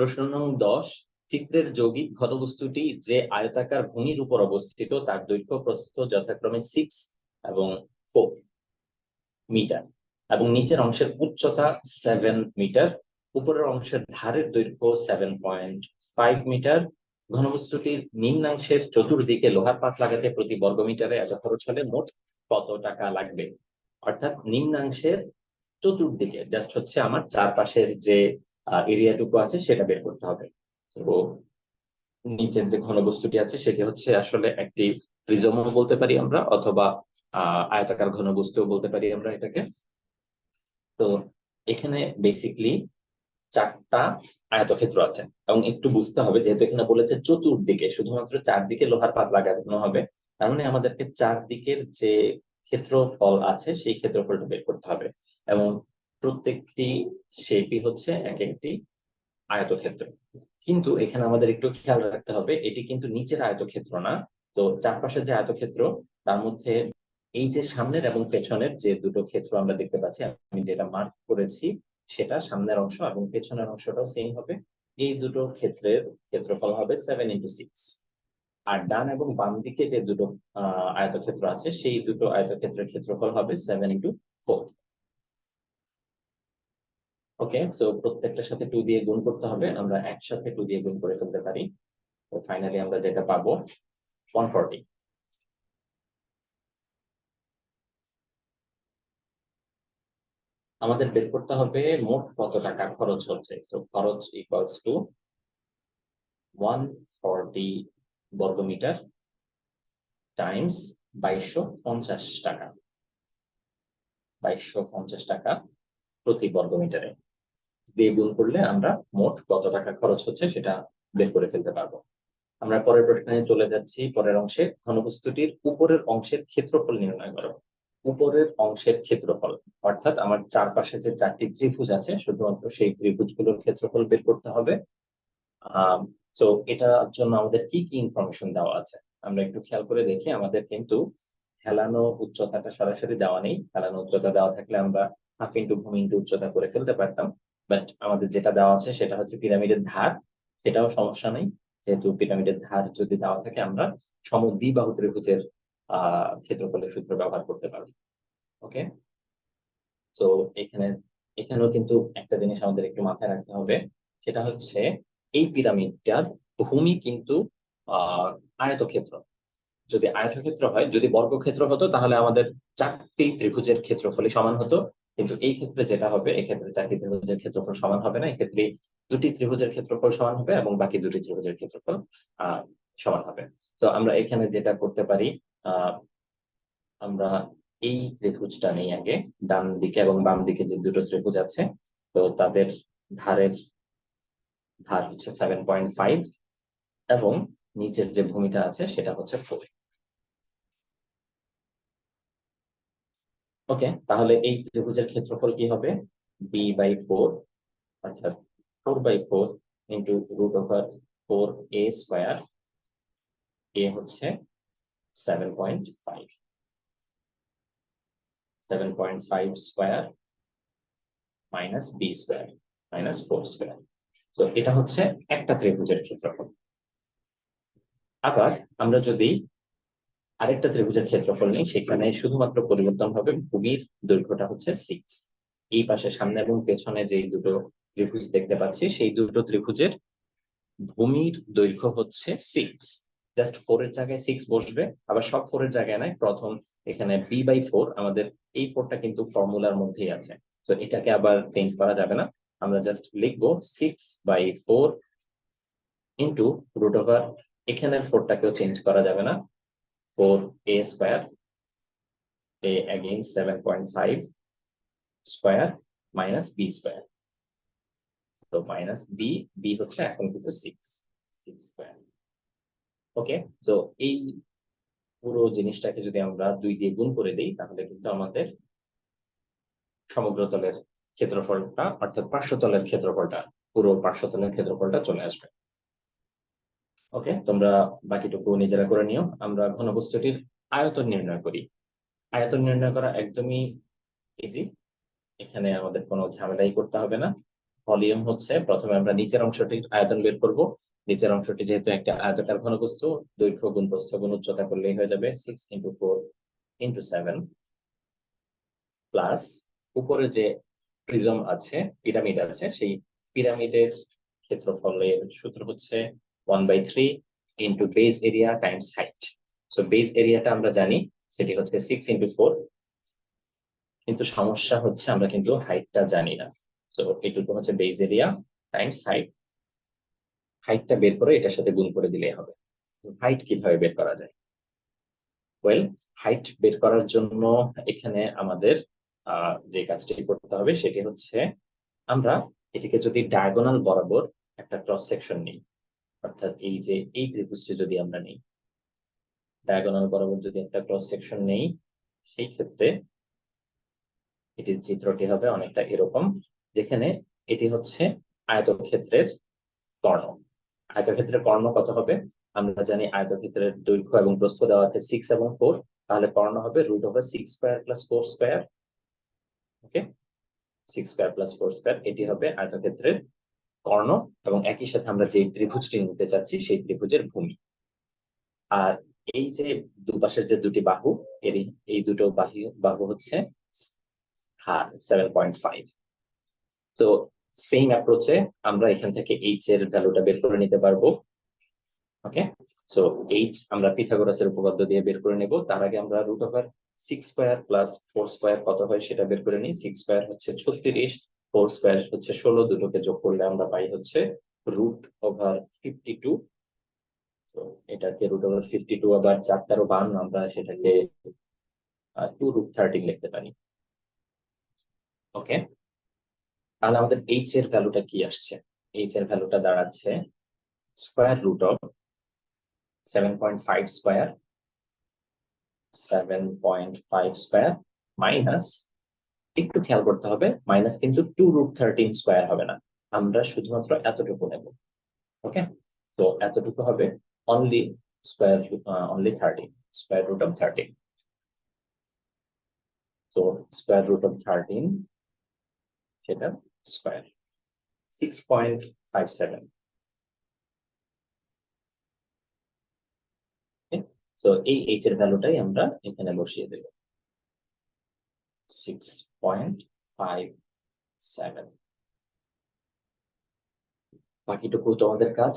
প্রশ্ন নং দশ, চিত্রের যৌগিক ঘনবস্তুটি যে আয়তাকার ভূমির উপর অবস্থিত, তার দৈর্ঘ্য প্রস্থ যথাক্রমে সিক্স এবং ফোর মিটার এবং নিচের অংশের উচ্চতা সেভেন মিটার উপরের অংশের ধারের দৈর্ঘ্য সেভেন পয়েন্ট ফাইভ মিটার ঘনবস্তুটির নিম্নাংশের চতুর্দিকে লোহার পাত লাগাতে প্রতি বর্গমিটারে এত খরচ হলে মোট কত টাকা লাগবে? অর্থাৎ নিম্নাংশের চতুর্দিকে জাস্ট হচ্ছে আমার চারপাশের যে এরিয়াটুকু আছে, সেটা বের করতে হবে। তো নিচের যে ঘনবস্তুটি আছে, সেটি হচ্ছে আসলে একটি প্রিজমও বলতে পারি আমরা, অথবা আয়তাকার ঘনবস্তুও বলতে পারি আমরা এটাকে। তো এখানে বেসিকলি চারটা আয়তক্ষেত্র আছে, এবং একটু বুঝতে হবে, যেহেতু এখানে বলেছে চতুর্দিকে, শুধুমাত্র চারদিকে লোহার পাত লাগানো হবে, তার মানে আমাদেরকে চারদিকের যে ক্ষেত্রফল আছে, সেই ক্ষেত্রফলটা বের করতে হবে। এবং প্রত্যেকটি শেপই হচ্ছে এক একটি আয়তক্ষেত্র। কিন্তু এখানে আমাদের একটু খেয়াল রাখতে হবে, এটি কিন্তু নিচের আয়তক্ষেত্র না। তো চারপাশে যে আয়তক্ষেত্র, তার মধ্যে এই যে সামনের এবং পেছনের যে দুটো ক্ষেত্র আমরা দেখতে পাচ্ছি, আমি যেটা মার্ক করেছি সেটা সামনের অংশ এবং পেছনের অংশটাও সেম হবে। এই দুটো ক্ষেত্রের ক্ষেত্রফল হবে সেভেন ইন্টু সিক্স আর ডান এবং বাম দিকে যে দুটো, আহ, আয়তক্ষেত্র আছে, সেই দুটো আয়তক্ষেত্রের ক্ষেত্রফল হবে seven into four okay so প্রত্যেকটার সাথে টু দিয়ে গুণ করতে হবে। আমরা একসাথে টু দিয়ে গুণ করে ফেলতে পারি। তো ফাইনালি আমরা যেটা পাবো ওয়ান ফর্টি আমাদের বের করতে হবে মোট কত টাকা খরচ হচ্ছে? তো খরচ ইকুয়ালস টু ওয়ান ফর্টি বর্গমিটার টাইমস বাইশশো পঞ্চাশ টাকা। বাইশশো পঞ্চাশ টাকা প্রতি বর্গমিটারে। দিয়ে গুণ করলে আমরা মোট কত টাকা খরচ হচ্ছে সেটা বের করে ফেলতে পারব। আমরা পরের প্রশ্নে চলে যাচ্ছি, পরের অংশে। ঘনবস্তুটির উপরের অংশের ক্ষেত্রফল নির্ণয় করো। উপরের অংশের ক্ষেত্রফল, অর্থাৎ আমার চারপাশে যে চারটি ত্রিভুজ আছে, শুধুমাত্র সেই ত্রিভুজগুলোর ক্ষেত্রফল বের করতে হবে। তো এটার জন্য আমাদের কি কি ইনফরমেশন দেওয়া আছে? আমরা একটু খেয়াল করে দেখি, আমাদের কিন্তু হেলানো উচ্চতাটা সরাসরি দেওয়া নেই। হেলানো উচ্চতা দেওয়া থাকলে আমরা হাফ ইন্টু ভূমি ইন্টু উচ্চতা করে ফেলতে পারতাম। বাট আমাদের যেটা দেওয়া আছে সেটা হচ্ছে পিরামিডের ধার। সেটাও সমস্যা নেই। যেহেতু পিরামিডের ধার যদি দেওয়া থাকে, আমরা সমদ্বিবাহু ত্রিভুজের আহ ক্ষেত্রফলের সূত্র ব্যবহার করতে পারব। ওকে? তো এখানে, এখানেও কিন্তু একটা জিনিস আমাদের একটু মাথায় রাখতে হবে। সেটা হচ্ছে এই পিরামিডটার ভূমি কিন্তু আয়তক্ষেত্র। যদি আয়তক্ষেত্র হয়, যদি বর্গক্ষেত্র হতো, তাহলে আমাদের চারটি ত্রিভুজের ক্ষেত্রফলই সমান হতো। কিন্তু এই ক্ষেত্রে যেটা হবে এক্ষেত্রে চারটি ত্রিভুজের ক্ষেত্রফল সমান হবে না। এক্ষেত্রে দুটি ত্রিভুজের ক্ষেত্রফল সমান হবে এবং বাকি দুটি ত্রিভুজের ক্ষেত্রফল সমান হবে। তো আমরা এখানে যেটা করতে পারি আমরা এই ত্রিভুজটা নেই আগে, ডান দিকে এবং বাম দিকে যে দুটো ত্রিভুজ আছে, তো তাদের ধারের ধার হচ্ছে সেভেন পয়েন্ট ফাইভ এবং নিচের যে ভূমিটা আছে সেটা হচ্ছে ফোর ওকে তাহলে এই ত্রিভুজের ক্ষেত্রফল কি হবে? বি বাই ফোর অর্থাৎ four by four into root over four A square A হচ্ছে seven point five seven point five square minus B square minus four square তো এটা হচ্ছে একটা ত্রিভুজের ক্ষেত্রফল। আবার আমরা যদি আরেকটা ত্রিভুজের ক্ষেত্রফল নেই, সেখানে শুধুমাত্র পরিবর্তন হবে ভূমির দৈর্ঘ্যটা হচ্ছে সিক্স এই পাশে সামনে এবং পেছনে যে দুটো ত্রিভুজ দেখতে পাচ্ছি, সেই দুটো ত্রিভুজের ভূমির দৈর্ঘ্য হচ্ছে সিক্স জাস্ট ফোর এর জায়গায় সিক্স বসবে, আবার সব ফোর এর জায়গায় নাই প্রথম এখানে বি বাই ফোর আমাদের এই ফোরটা কিন্তু ফর্মুলার মধ্যেই আছে। তো এটাকে আবার চেঞ্জ করা যাবে না, আমরা জাস্ট লিখব six by four into root over এখানের ফোরটাকেও চেঞ্জ করা যাবে না। Four A square A again seven point five square minus B square তো মাইনাস বি বি হচ্ছে এখন কিন্তু সিক্স সিক্স স্কোয়ার ওকে তো এই পুরো জিনিসটাকে যদি আমরা দুই দিয়ে গুণ করে দিই, তাহলে কিন্তু আমাদের সমগ্রতলের ক্ষেত্রফলটা, অর্থাৎ পার্শ্বতলের ক্ষেত্রফলটা, পুরো পার্শ্বতলের ক্ষেত্রফলটা চলে আসবে। ওকে তোমরা বাকিটুকু নিজেরা করে নিও। আমরা ঘনবস্তুটির আয়তন নির্ণয় করি। আয়তন নির্ণয় করা একদমই ইজি এখানে আমাদের কোনো ঝামেলাই করতে হবে না। ভলিউম হচ্ছে প্রথমে আমরা নিচের অংশটির আয়তন বের করব। নিচের অংশটি যেহেতু একটা আয়তাকার ঘনবস্তু, দৈর্ঘ্য গুণ প্রস্থ গুণ উচ্চতা করলেই হয়ে যাবে six into four into seven plus উপরে যে প্রিজম আছে পিরামিড আছে, সেই পিরামিডের ক্ষেত্রফলের সূত্র হচ্ছে one by three into base area times height so base এরিয়াটা আমরা জানি, সেটি হচ্ছে সিক্স ইন্টু ফোর কিন্তু সমস্যা হচ্ছে, আমরা কিন্তু হাইটটা জানি না। তো এটুকু হচ্ছে বেস এরিয়া টাইমস হাইট হাইটটা বের করে এটার সাথে গুণ করে দিলেই হবে। হাইট কীভাবে বের করা যায়? ওয়েল হাইট বের করার জন্য এখানে আমাদের যে কাজটি করতে হবে, সেটি হচ্ছে আমরা এটিকে যদি ডায়াগোনাল বরাবর একটা ক্রস সেকশন নিই। অর্থাৎ এই যে, এই ত্রিভুজটি যদি আমরা নিই ডায়াগোনাল বরাবর যদি একটা ক্রস সেকশন নেই, সেই ক্ষেত্রে এটির চিত্রটি হবে অনেকটা এরকম, যেখানে এটি হচ্ছে আয়তক্ষেত্রের কর্ণ। আয়তক্ষেত্রের কর্ণ কত হবে? আমরা জানি আয়তক্ষেত্রের দৈর্ঘ্য এবং প্রস্থ দেওয়া আছে সিক্স এবং ফোর তাহলে কর্ণ হবে root over six square plus four square okay six square plus four square এটি হবে আয়তক্ষেত্রের কর্ণ এবং একই সাথে আমরা যে ত্রিভুজটি নিতে চাচ্ছি, সেই ত্রিভুজের ভূমি। আর এই যে দুপাশের যে দুটি বাহু এর এই দুটো বাহু বাহু হচ্ছে হার সেভেন পয়েন্ট ফাইভ তো সেম অ্যাপ্রোচে আমরা এখান থেকে এইচ এর ভ্যালুটা বের করে নিতে পারব। ওকে সো এইচ আমরা পিথাগোরাসের উপপাদ্য দিয়ে বের করে নেব। তার আগে আমরা root over six square plus four square কত হয় সেটা বের করে নিই। সিক্স স্কোয়ার হচ্ছে ছত্রিশ ফোর স্কোয়ার হচ্ছে ষোলো, দুটোকে যোগ করলে আমরা পাই হচ্ছে রুট ওভার ফিফটি টু তো এটাকে রুট ওভার ফিফটি টু আবার চারটারও বান আমরা সেটাকে টু রুট থার্টিন লিখতে পারি। ওকে তাহলে আমাদের এইচ এর ভ্যালুটা কি আসছে? এইচ এর ভ্যালুটা দাঁড়াচ্ছে square root of seven point five square seven point five square minus একটু খেয়াল করতে হবে মাইনাস কিন্তু টু রুট থার্টিন স্কোয়ার হবে না। আমরা শুধুমাত্র এতটুকু নেব ওকে তো এতটুকু হবে only square only thirteen square root of thirteen তো স্কোয়ার রুট অফ থার্টিন সেটা square six point five seven তো এই এইচ এর ভ্যালুটাই আমরা এখানে বসিয়ে দেব। সিক্স পয়েন্ট ফাইভ সেভেন বাকিটুকু তোমাদের কাজ?